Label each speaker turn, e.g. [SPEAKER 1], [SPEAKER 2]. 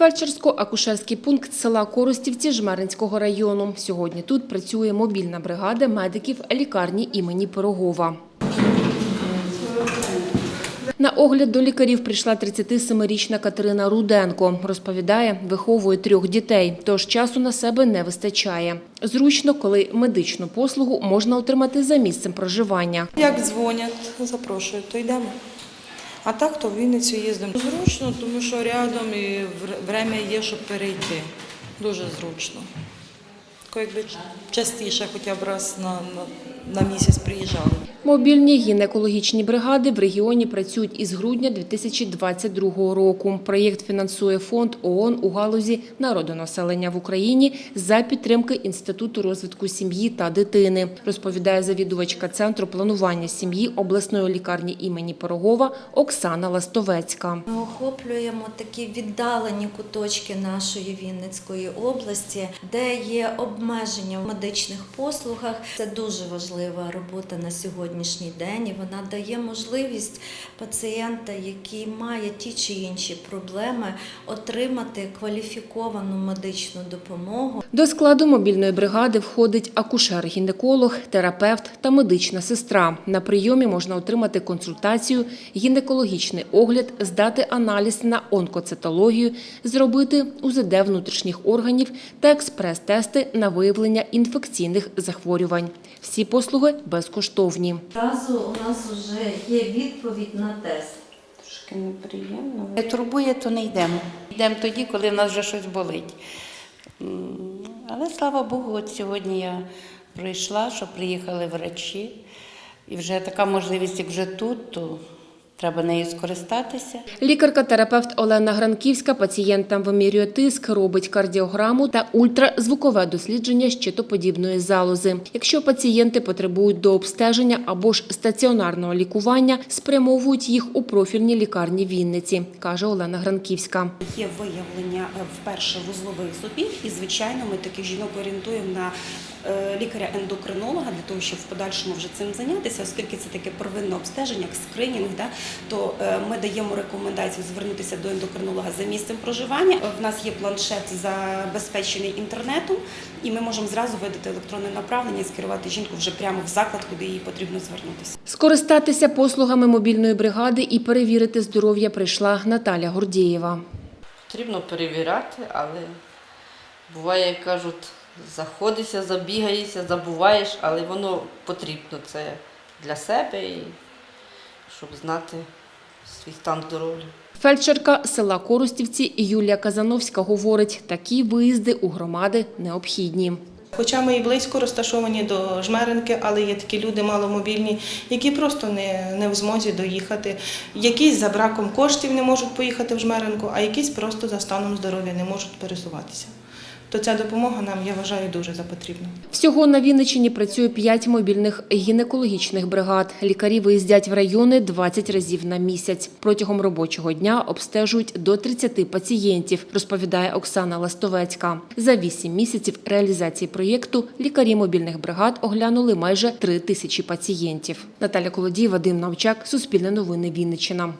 [SPEAKER 1] Фельдшерсько-акушерський пункт села Коростівці Жмеринського району. Сьогодні тут працює мобільна бригада медиків лікарні імені Пирогова. На огляд до лікарів прийшла 37-річна Катерина Руденко. Розповідає, виховує трьох дітей, тож часу на себе не вистачає. Зручно, коли медичну послугу можна отримати за місцем проживання.
[SPEAKER 2] Як дзвонять, запрошують, то йдемо. А так, то в Вінницю їздимо. Зручно, тому що рядом і время є, щоб перейти. Дуже зручно. Якби частіше, хоча б раз на, на, на місяць приїжджали.
[SPEAKER 1] Мобільні гінекологічні бригади в регіоні працюють із грудня 2022 року. Проєкт фінансує фонд ООН у галузі народонаселення в Україні за підтримки Інституту розвитку сім'ї та дитини, розповідає завідувачка Центру планування сім'ї обласної лікарні імені Пирогова Оксана Ластовецька.
[SPEAKER 3] Ми охоплюємо такі віддалені куточки нашої Вінницької області, де є обмеження в медичних послугах. Це дуже важлива робота на сьогоднішній день. і Вона дає можливість пацієнта, який має ті чи інші проблеми, отримати кваліфіковану медичну допомогу.
[SPEAKER 1] До складу мобільної бригади входить акушер-гінеколог, терапевт та медична сестра. На прийомі можна отримати консультацію, гінекологічний огляд, здати аналіз на онкоцитологію, зробити УЗД внутрішніх органів та експрес-тести на виявлення інфекційних захворювань. Всі послуги безкоштовні.
[SPEAKER 3] Разу у нас вже є відповідь на тест.
[SPEAKER 4] Трошки неприємно. Не турбує, то не йдемо. Йдемо тоді, коли в нас вже щось болить. Але слава Богу, от сьогодні я прийшла, що приїхали врачі. І вже така можливість, як вже тут, то треба нею скористатися.
[SPEAKER 1] Лікарка-терапевт Олена Гранківська пацієнтам вимірює тиск, робить кардіограму та ультразвукове дослідження щитоподібної залози. Якщо пацієнти потребують до обстеження або ж стаціонарного лікування, спрямовують їх у профільні лікарні Вінниці, каже Олена Гранківська.
[SPEAKER 5] Є виявлення е, вперше вузлових зубів, і звичайно, ми таких жінок орієнтуємо на е, лікаря-ендокринолога для того, щоб в подальшому вже цим зайнятися, оскільки це таке первинне обстеження, як скринінг, да, то е, ми даємо рекомендацію звернутися до ендокринолога за місцем проживання. В нас є планшет забезпечений інтернетом, і ми можемо зразу видати електронне направлення і скерувати жінку вже прямо в заклад, куди їй потрібно звернутися.
[SPEAKER 1] Скористатися послугами мобільної бригади і перевірити здоров'я прийшла Наталя Гордієва.
[SPEAKER 6] Потрібно перевіряти, але буває, як кажуть, заходишся, забігаєшся, забуваєш, але воно потрібно це для себе і щоб знати свій стан здоров'я.
[SPEAKER 1] Фельдшерка села Коростівці Юлія Казановська говорить, такі виїзди у громади необхідні.
[SPEAKER 2] Хоча ми і близько розташовані до Жмеринки, але є такі люди маломобільні, які просто не, не в змозі доїхати. Якісь за браком коштів не можуть поїхати в Жмеринку, а якісь просто за станом здоров'я не можуть пересуватися. То ця допомога нам, я вважаю, дуже запотрібна.
[SPEAKER 1] Всього на Вінниччині працює 5 мобільних гінекологічних бригад. Лікарі виїздять в райони 20 разів на місяць. Протягом робочого дня обстежують до 30 пацієнтів, розповідає Оксана Ластовецька. За 8 місяців реалізації проєкту лікарі мобільних бригад оглянули майже 3 тисячі пацієнтів. Наталя Колодій, Вадим Навчак, Суспільне новини Вінниччина.